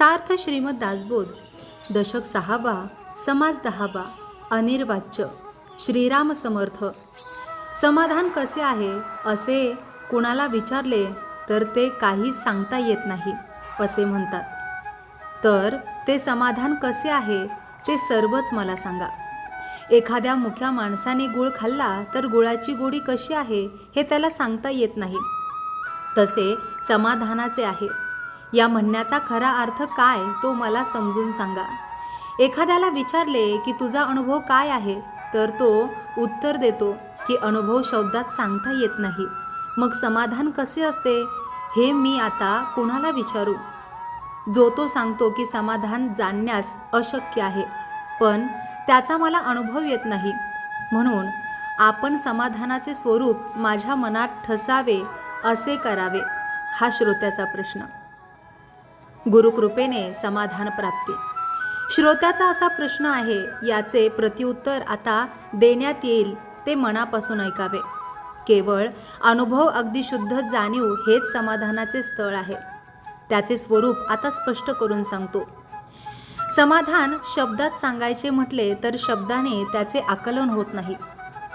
सार्थ श्रीमद दासबोध दशक सहावा समाज दहावा अनिर्वाच्य श्रीराम समर्थ समाधान कसे आहे असे कुणाला विचारले तर ते काही सांगता येत नाही असे म्हणतात. तर ते समाधान कसे आहे ते सर्वच मला सांगा. एखाद्या मुख्या माणसाने गुळ खाल्ला तर गुळाची गोडी कशी आहे हे त्याला सांगता येत नाही. तसे समाधानाचे आहे. या म्हणण्याचा खरा अर्थ काय तो मला समजून सांगा. एखाद्याला विचारले की तुझा अनुभव काय आहे तर तो उत्तर देतो की अनुभव शब्दात सांगता येत नाही. मग समाधान कसे असते हे मी आता कुणाला विचारू? जो तो सांगतो की समाधान जाणण्यास अशक्य आहे पण त्याचा मला अनुभव येत नाही. म्हणून आपण समाधानाचे स्वरूप माझ्या मनात ठसावे असे करावे हा श्रोत्याचा प्रश्न. गुरुकृपेने समाधान प्राप्ती. श्रोत्याचा असा प्रश्न आहे याचे प्रत्युत्तर आता देण्यात येईल ते मनापासून ऐकावे. केवळ अनुभव अगदी शुद्ध जाणीव हेच समाधानाचे स्थळ आहे. त्याचे स्वरूप आता स्पष्ट करून सांगतो. समाधान शब्दात सांगायचे म्हटले तर शब्दाने त्याचे आकलन होत नाही.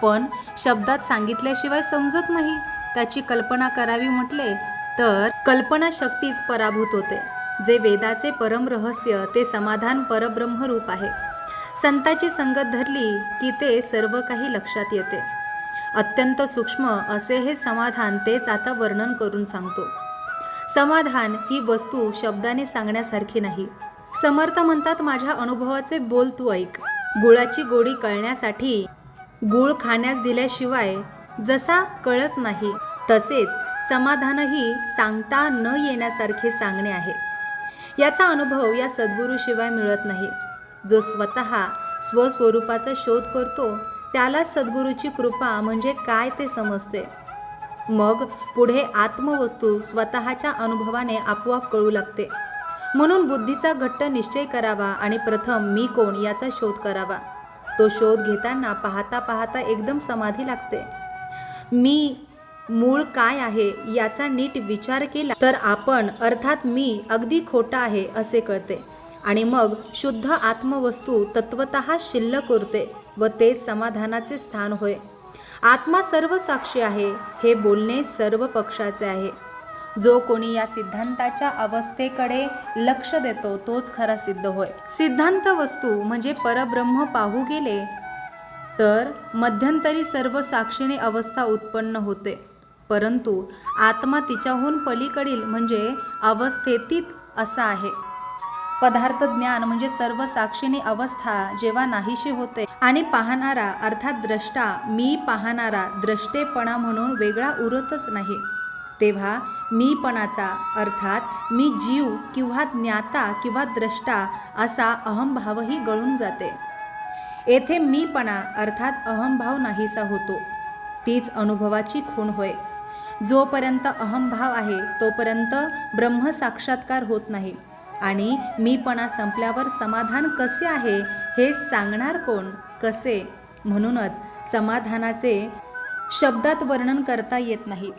पण शब्दात सांगितल्याशिवाय समजत नाही. त्याची कल्पना करावी म्हटले तर कल्पनाशक्तीच पराभूत होते. जे वेदाचे परम रहस्य ते समाधान परब्रह्मरूप आहे. संताची संगत धरली की ते सर्व काही लक्षात येते. अत्यंत सूक्ष्म असे हे समाधान तेच आता वर्णन करून सांगतो. समाधान ही वस्तू शब्दाने सांगण्यासारखी नाही. समर्थ म्हणतात माझ्या अनुभवाचे बोल तू ऐक. गुळाची गोडी कळण्यासाठी गुळ खाण्यास दिल्याशिवाय जसा कळत नाही तसेच समाधानही सांगता न येण्यासारखे सांगणे आहे. याचा अनुभव या सद्गुरूशिवाय मिळत नाही. जो स्वतः स्वस्वरूपाचा शोध करतो त्याला सद्गुरूची कृपा म्हणजे काय ते समजते. मग पुढे आत्मवस्तू स्वतःच्या अनुभवाने आपोआप कळू लागते. म्हणून बुद्धीचा घट्ट निश्चय करावा आणि प्रथम मी कोण याचा शोध करावा. तो शोध घेताना पाहता पाहता एकदम समाधी लागते. मी मूळ काय आहे याचा नीट विचार केला तर आपण अर्थात मी अगदी खोटा आहे असे कळते. आणि मग शुद्ध आत्मवस्तू तत्वत शिल्लक उरते व ते समाधानाचे स्थान होय. आत्मा सर्व साक्षी आहे हे बोलणे सर्व पक्षाचे आहे. जो कोणी या सिद्धांताच्या अवस्थेकडे लक्ष देतो तोच खरा सिद्ध होय. सिद्धांत वस्तू म्हणजे परब्रह्म पाहू गेले तर मध्यंतरी सर्व साक्षीने अवस्था उत्पन्न होते. परंतु आत्मा तिच्याहून पलीकडील म्हणजे अवस्थेतीत असा आहे. पदार्थ ज्ञान म्हणजे सर्व साक्षीने अवस्था जेव्हा नाहीशी होते आणि पाहणारा अर्थात द्रष्टा मी पाहणारा द्रष्टेपणा म्हणून वेगळा उरतच नाही. तेव्हा मीपणाचा अर्थात मी जीव किंवा ज्ञाता किंवा द्रष्टा असा अहमभावही गळून जाते. येथे मीपणा अर्थात अहंभाव नाहीसा होतो. तीच अनुभवाची खूण होय. जोपर्यंत अहंभाव आहे तोपर्यंत ब्रह्म साक्षात्कार होत नाही. आणि मीपणा संपल्यावर समाधान कसे आहे हे सांगणार कोण कसे? म्हणूनच समाधानाचे शब्दात वर्णन करता येत नाही.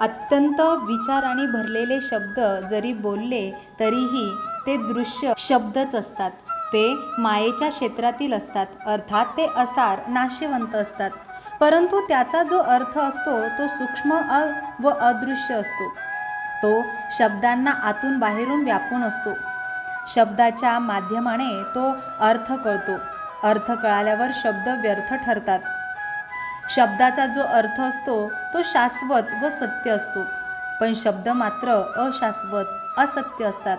अत्यंत विचाराने भरलेले शब्द जरी बोलले तरीही ते दृश्य शब्दच असतात. ते मायेच्या क्षेत्रातील असतात. अर्थात ते असार नाशवंत असतात. परंतु त्याचा जो अर्थ असतो तो सूक्ष्म अ व अदृश्य असतो. तो शब्दांना आतून बाहेरून व्यापून असतो. शब्दाच्या माध्यमाने तो अर्थ कळतो. अर्थ कळाल्यावर शब्द व्यर्थ ठरतात. शब्दाचा जो अर्थ असतो तो शाश्वत व सत्य असतो. पण शब्द मात्र अशाश्वत असत्य असतात.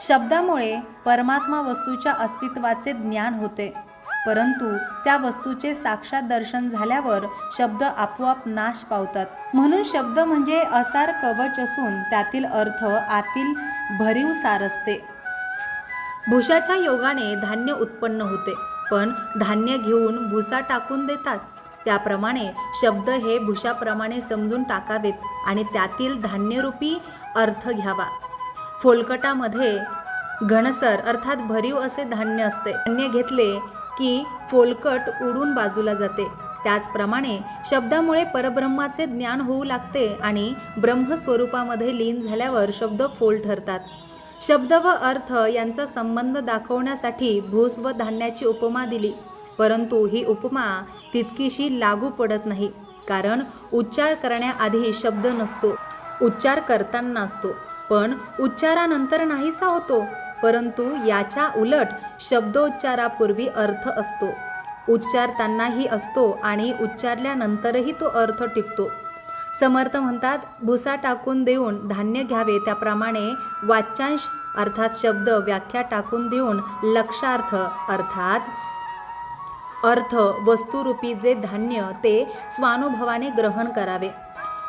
शब्दामुळे परमात्मा वस्तूच्या अस्तित्वाचे ज्ञान होते. परंतु त्या वस्तूचे साक्षात दर्शन झाल्यावर शब्द आपोआप नाश पावतात. म्हणून शब्द म्हणजे असार कवच असून त्यातील अर्थ आतील भरीव सार असते. भुशाच्या योगाने धान्य उत्पन्न होते पण धान्य घेऊन भुसा टाकून देतात. त्याप्रमाणे शब्द हे भुशाप्रमाणे समजून टाकावेत आणि त्यातील धान्यरूपी अर्थ घ्यावा. फोलकटामध्ये घणसर अर्थात भरीव असे धान्य असते. धान्य घेतले की फोलकट उडून बाजूला जाते. त्याचप्रमाणे शब्दामुळे परब्रह्माचे ज्ञान होऊ लागते आणि ब्रह्मस्वरूपामध्ये लीन झाल्यावर शब्द फोल ठरतात. शब्द व अर्थ यांचा संबंध दाखवण्यासाठी भूस व धान्याची उपमा दिली परंतु ही उपमा तितकीशी लागू पडत नाही कारण उच्चार करण्याआधी शब्द नसतो उच्चार करताना असतो पण उच्चारानंतर नाहीसा होतो. परंतु याच्या उलट शब्दोच्चारापूर्वी अर्थ असतो. उच्चारतानाही असतो आणि उच्चारल्यानंतरही तो अर्थ टिकतो समर्थ म्हणतात भुसा टाकून देऊन धान्य घ्यावे त्याप्रमाणे वाच्यांश अर्थात शब्द व्याख्या टाकून देऊन लक्षार्थ अर्थात अर्थ वस्तुरूपी जे धान्य ते स्वानुभवाने ग्रहण करावे.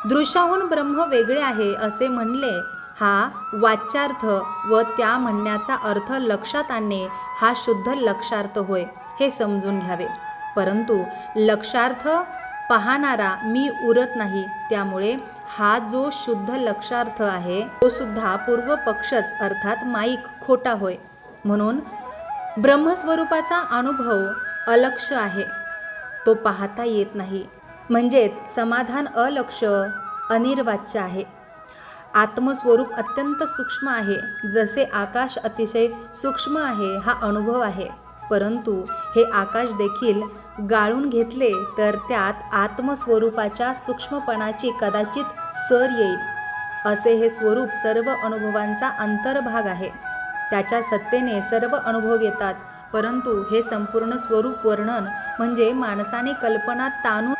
दृश्याहून ब्रह्म वेगळे आहे असे म्हणले हा वाच्यार्थ व त्या म्हणण्याचा अर्थ लक्षात आणणे हा शुद्ध लक्षार्थ होय हे समजून घ्यावे. परंतु लक्षार्थ पाहणारा मी उरत नाही त्यामुळे हा जो शुद्ध लक्षार्थ आहे तो सुद्धा पूर्व पक्षच अर्थात माईक खोटा होय. म्हणून ब्रह्मस्वरूपाचा अनुभव अलक्ष आहे. तो पाहता येत नाही. म्हणजेच समाधान अलक्ष अनिर्वाच्य आहे. आत्मस्वरूप अत्यंत सूक्ष्म आहे. जसे आकाश अतिशय सूक्ष्म आहे हा अनुभव आहे. परंतु हे आकाश देखील गाळून घेतले तर त्यात आत्मस्वरूपाच्या सूक्ष्मपणाची कदाचित सर येईल. असे हे स्वरूप सर्व अनुभवांचा अंतर्भाग आहे. त्याच्या सत्तेने सर्व अनुभव येतात. परंतु हे संपूर्ण स्वरूप वर्णन म्हणजे माणसाने कल्पना ताणून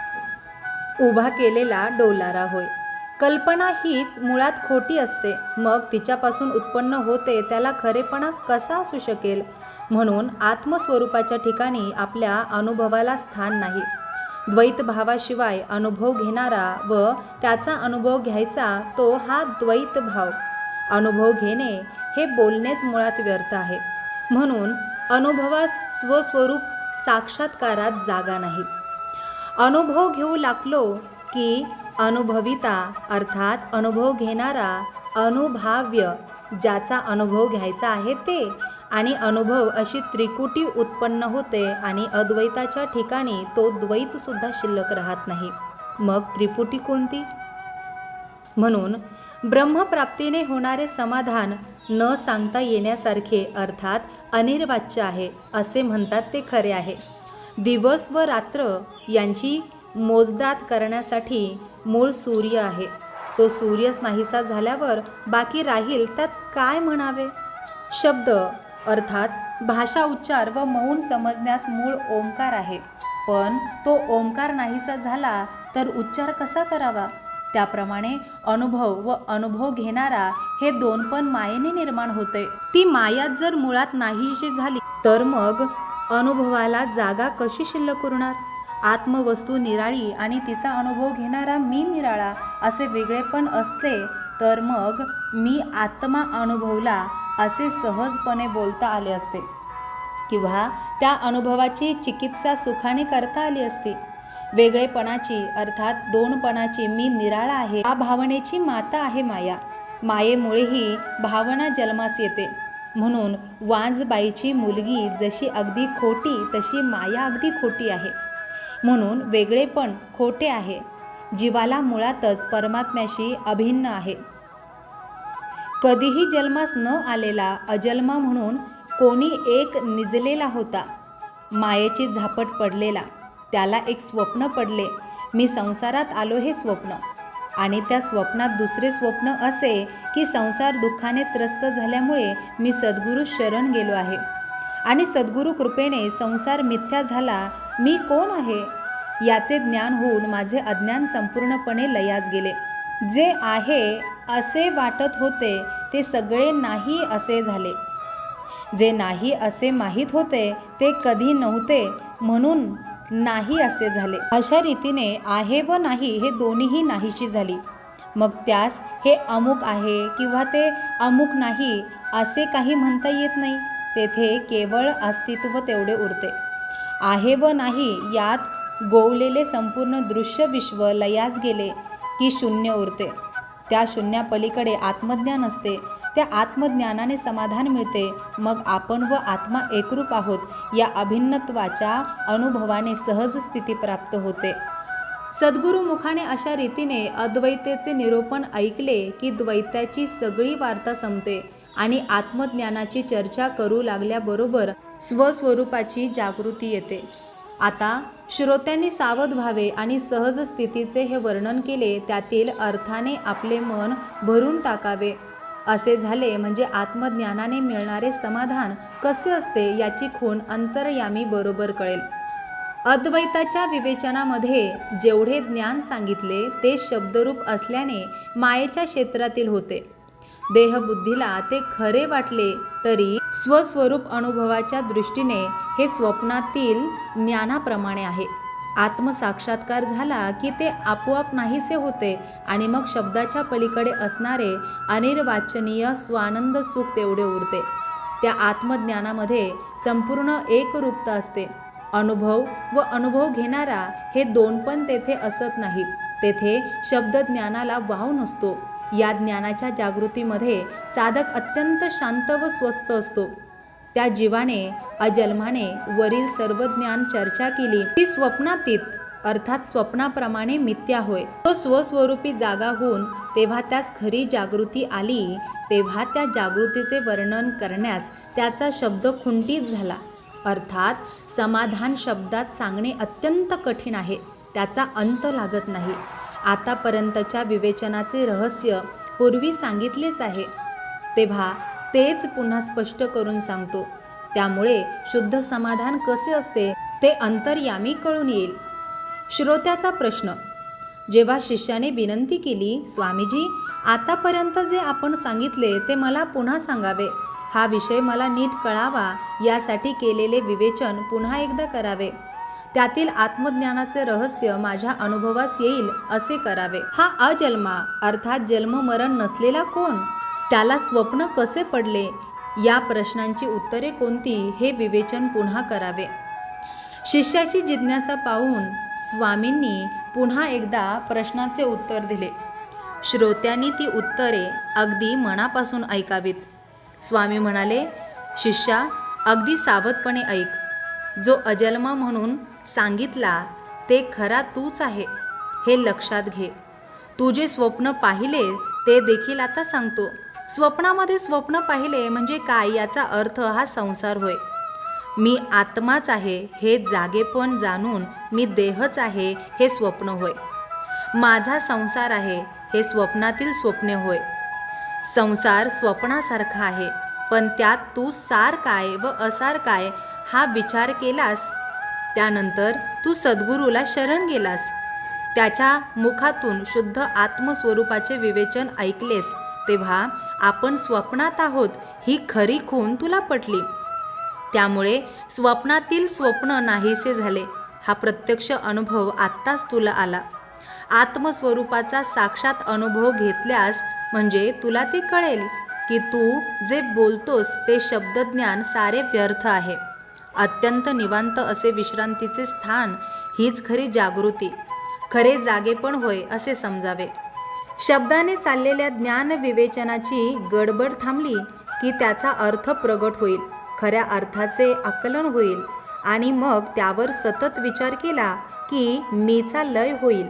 उभा केलेला डोलारा होय. कल्पना हीच मुळात खोटी असते. मग तिच्यापासून उत्पन्न होते त्याला खरेपणा कसा असू शकेल? म्हणून आत्मस्वरूपाच्या ठिकाणी आपल्या अनुभवाला स्थान नाही. द्वैत भावाशिवाय अनुभव घेणारा व त्याचा अनुभव घ्यायचा तो हा द्वैत भाव. अनुभव घेणे हे बोलणेच मुळात व्यर्थ आहे. म्हणून अनुभवास स्वस्वरूप साक्षात्कारात जागा नाही. अनुभव घेऊ लागलो की अनुभविता अर्थात अनुभव घेणारा अनुभाव्य ज्याचा अनुभव घ्यायचा आहे ते. आणि अनुभव अशी त्रिकुटी उत्पन्न होते आणि अद्वैताच्या ठिकाणी तो द्वैतसुद्धा शिल्लक राहत नाही. मग त्रिपुटी कोणती? म्हणून ब्रह्मप्राप्तीने होणारे समाधान न सांगता येण्यासारखे अर्थात अनिर्वाच्य आहे असे म्हणतात ते खरे आहे. दिवस व रात्र यांची मोजदात करण्यासाठी मूळ सूर्य आहे. तो सूर्यच नाहीसा झाल्यावर बाकी राहील त्यात काय म्हणावे? शब्द अर्थात भाषा उच्चार व मौन समजण्यास मूळ ओंकार आहे. पण तो ओंकार नाहीसा झाला तर उच्चार कसा करावा? त्याप्रमाणे अनुभव व अनुभव घेणारा हे दोन पण मायेने निर्माण होते. ती माया जर मुळात नाहीशी झाली तर मग अनुभवाला जागा कशी शिल्लक उरणार? आत्मवस्तू निराळी आणि तिचा अनुभव घेणारा मी निराळा असे वेगळेपण असले तर मग मी आत्मा अनुभवला असे सहजपणे बोलता आले असते. किंवा त्या अनुभवाची चिकित्सा सुखाने करता आली असती. वेगळेपणाची अर्थात दोनपणाची मी निराळा आहे. या भावनेची माता आहे माया. मायेमुळेही भावना जन्मास येते. म्हणून वांजबाईची मुलगी जशी अगदी खोटी तशी माया अगदी खोटी आहे. म्हणून वेगळेपण खोटे आहे. जीवाला मुळातच परमात्म्याशी अभिन्न आहे. कधीही जन्मास न आलेला अजन्मा म्हणून कोणी एक निजलेला होता. मायेची झापट पडलेला. त्याला एक स्वप्न पडले. मी संसारात आलो हे स्वप्न. आणि त्या स्वप्नात दुसरे स्वप्न असे की संसार दुःखाने त्रस्त झाल्यामुळे मी सद्गुरू शरण गेलो आहे. आणि सद्गुरू कृपेने संसार मिथ्या झाला मी कोण आहे? याचे ज्ञान होऊन माझे अज्ञान संपूर्णपणे लयास गेले. जे आहे असे वाटत होते ते सगळे नाही असे झाले. जे नाही असे माहीत होते ते कधी नव्हते म्हणून नाही असे झाले. अशा रीतीने आहे व नाही हे दोन्हीही नाहीशी झाली. मग त्यास हे अमुक आहे किंवा ते अमुक नाही असे काही म्हणता येत नाही. तेथे केवळ अस्तित्व तेवढे उरते. आहे व नाही यात गोवलेले संपूर्ण दृश्य विश्व लयास गेले की शून्य उरते. त्या शून्यापलीकडे आत्मज्ञान असते. त्या आत्मज्ञानाने समाधान मिळते. मग आपण व आत्मा एकरूप आहोत या अभिन्नत्वाच्या अनुभवाने सहज स्थिती प्राप्त होते. सद्गुरु मुखाने अशा रीतीने अद्वैतेचे निरूपण ऐकले की द्वैताची सगळी वार्ता संपते. आणि आत्मज्ञानाची चर्चा करू लागल्याबरोबर स्वस्वरूपाची जागृती येते. आता श्रोत्यांनी सावध व्हावे आणि सहज स्थितीचे हे वर्णन केले त्यातील अर्थाने आपले मन भरून टाकावे. असे झाले म्हणजे आत्मज्ञानाने मिळणारे समाधान कसे असते याची खूण अंतरयामी बरोबर कळेल. अद्वैताच्या विवेचनामध्ये जेवढे ज्ञान सांगितले ते शब्दरूप असल्याने मायेच्या क्षेत्रातील होते. देहबुद्धीला ते खरे वाटले तरी स्वस्वरूप अनुभवाच्या दृष्टीने हे स्वप्नातील ज्ञानाप्रमाणे आहे. आत्मसाक्षात्कार झाला की ते आपोआप नाहीसे होते आणि मग शब्दाच्या पलीकडे असणारे अनिर्वाचनीय स्वानंद सुख तेवढे उरते. त्या आत्मज्ञानामध्ये संपूर्ण एकरूपता असते. अनुभव व अनुभव घेणारा हे दोन पण तेथे असत नाही. तेथे शब्द ज्ञानाला वाव नसतो. या ज्ञानाच्या जागृतीमध्ये साधक अत्यंत शांत व स्वस्थ असतो. त्या जीवाने अजन्माने वरील सर्व ज्ञान चर्चा केली. ती स्वप्नातीत अर्थात स्वप्नाप्रमाणे मिथ्या होय. तो स्वस्वरूपी जागा होऊन तेव्हा त्यास खरी जागृती आली तेव्हा त्या जागृतीचे वर्णन करण्यास त्याचा शब्द खुंटीत झाला. अर्थात समाधान शब्दात सांगणे अत्यंत कठीण आहे. त्याचा अंत लागत नाही. आतापर्यंतच्या विवेचनाचे रहस्य पूर्वी सांगितलेच आहे. तेव्हा तेच पुन्हा स्पष्ट करून सांगतो. त्यामुळे शुद्ध समाधान कसे असते ते अंतर्यामी कळून येईल. श्रोत्याचा प्रश्न. जेव्हा शिष्याने विनंती केली स्वामीजी आतापर्यंत जे आपण सांगितले ते मला पुन्हा सांगावे. हा विषय मला नीट कळावा यासाठी केलेले विवेचन पुन्हा एकदा करावे. त्यातील आत्मज्ञानाचे रहस्य माझ्या अनुभवास येईल असे करावे. हा अजन्मा अर्थात जन्ममरण नसलेला कोण? त्याला स्वप्न कसे पडले? या प्रश्नांची उत्तरे कोणती? हे विवेचन पुन्हा करावे. शिष्याची जिज्ञासा पाहून स्वामींनी पुन्हा एकदा प्रश्नाचे उत्तर दिले. श्रोत्यांनी ती उत्तरे अगदी मनापासून ऐकावीत. स्वामी म्हणाले शिष्या अगदी सावधपणे ऐक. जो अजन्मा म्हणून सांगितला ते खरा तूच आहे हे लक्षात घे. तू जे स्वप्न पाहिले ते देखील आता सांगतो. स्वप्नामध्ये स्वप्न पाहिले म्हणजे काय याचा अर्थ हा संसार होय. मी आत्माच आहे हे जागेपण जाणून मी देहच आहे हे स्वप्न होय. माझा संसार आहे हे स्वप्नातील स्वप्ने होय. संसार स्वप्नासारखा आहे पण त्यात तू सार काय व असार काय हा विचार केलास त्यानंतर तू सद्गुरूला शरण गेलास. त्याच्या मुखातून शुद्ध आत्मस्वरूपाचे विवेचन ऐकलेस तेव्हा आपण स्वप्नात आहोत ही खरी खून तुला पटली. त्यामुळे स्वप्नातील स्वप्न नाहीसे झाले हा प्रत्यक्ष अनुभव आत्ताच तुला आला. आत्मस्वरूपाचा साक्षात अनुभव घेतल्यास म्हणजे तुला ते कळेल की तू जे बोलतोस ते शब्दज्ञान सारे व्यर्थ आहे. अत्यंत निवांत असे विश्रांतीचे स्थान हीच खरी जागृती. खरे जागे पण होय असे समजावे. शब्दाने चाललेल्या ज्ञान विवेचनाची गडबड थांबली की त्याचा अर्थ प्रगट होईल खऱ्या अर्थाचे आकलन होईल आणि मग त्यावर सतत विचार केला की मीचा लय होईल.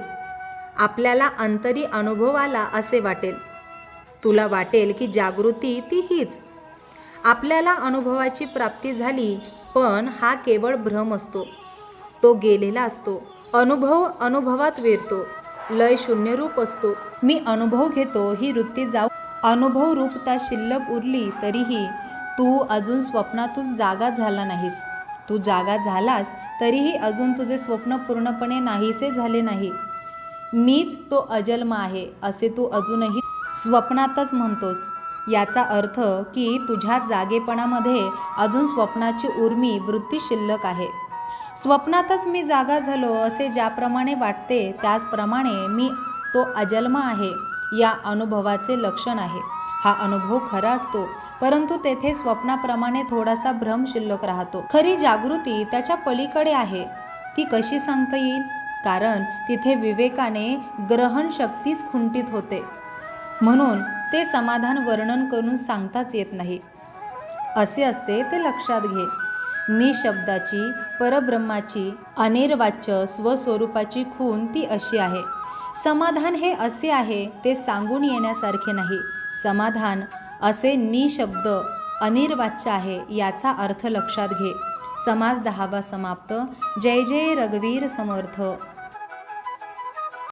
आपल्याला अंतरी अनुभव आला असे वाटेल. तुला वाटेल की जागृती ती हीच आपल्याला अनुभवाची प्राप्ती झाली पण हा केवळ भ्रम असतो. तो गेलेला असतो. अनुभव अनुभवात वेरतो. लय शून्यरूप असतो. मी अनुभव घेतो ही वृत्ती जाऊ. अनुभव रूपता शिल्लक उरली तरीही तू अजून स्वप्नातून जागा झाला नाहीस. तू जागा झालास तरीही अजून तुझे स्वप्न पूर्णपणे नाहीसे झाले नाही. मीच तो अजन्म आहे असे तू अजूनही स्वप्नातच म्हणतोस. याचा अर्थ की तुझ्या जागेपणामध्ये अजून स्वप्नाची उर्मी वृत्ती शिल्लक आहे. स्वप्नातच मी जागा झालो असे ज्याप्रमाणे वाटते त्याचप्रमाणे मी तो अजन्म आहे या अनुभवाचे लक्षण आहे. हा अनुभव खरा असतो परंतु तेथे स्वप्नाप्रमाणे थोडासा भ्रम शिल्लक राहतो. खरी जागृती त्याच्या पलीकडे आहे. ती कशी सांगता येईल? कारण तिथे विवेकाने ग्रहणशक्तीच खुंटीत होते. म्हणून ते समाधान वर्णन करून सांगताच येत नाही. असे असते ते लक्षात घे. मी शब्दाची परब्रह्माची अनिर्वाच्य स्वस्वरूपाची खून ती अशी आहे. समाधान हे असे आहे ते सांगून येण्यासारखे नाही. समाधान असे निशब्द अनिर्वाच्य आहे याचा अर्थ लक्षात घे. समाज दहावा समाप्त. जय जय रघुवीर समर्थ.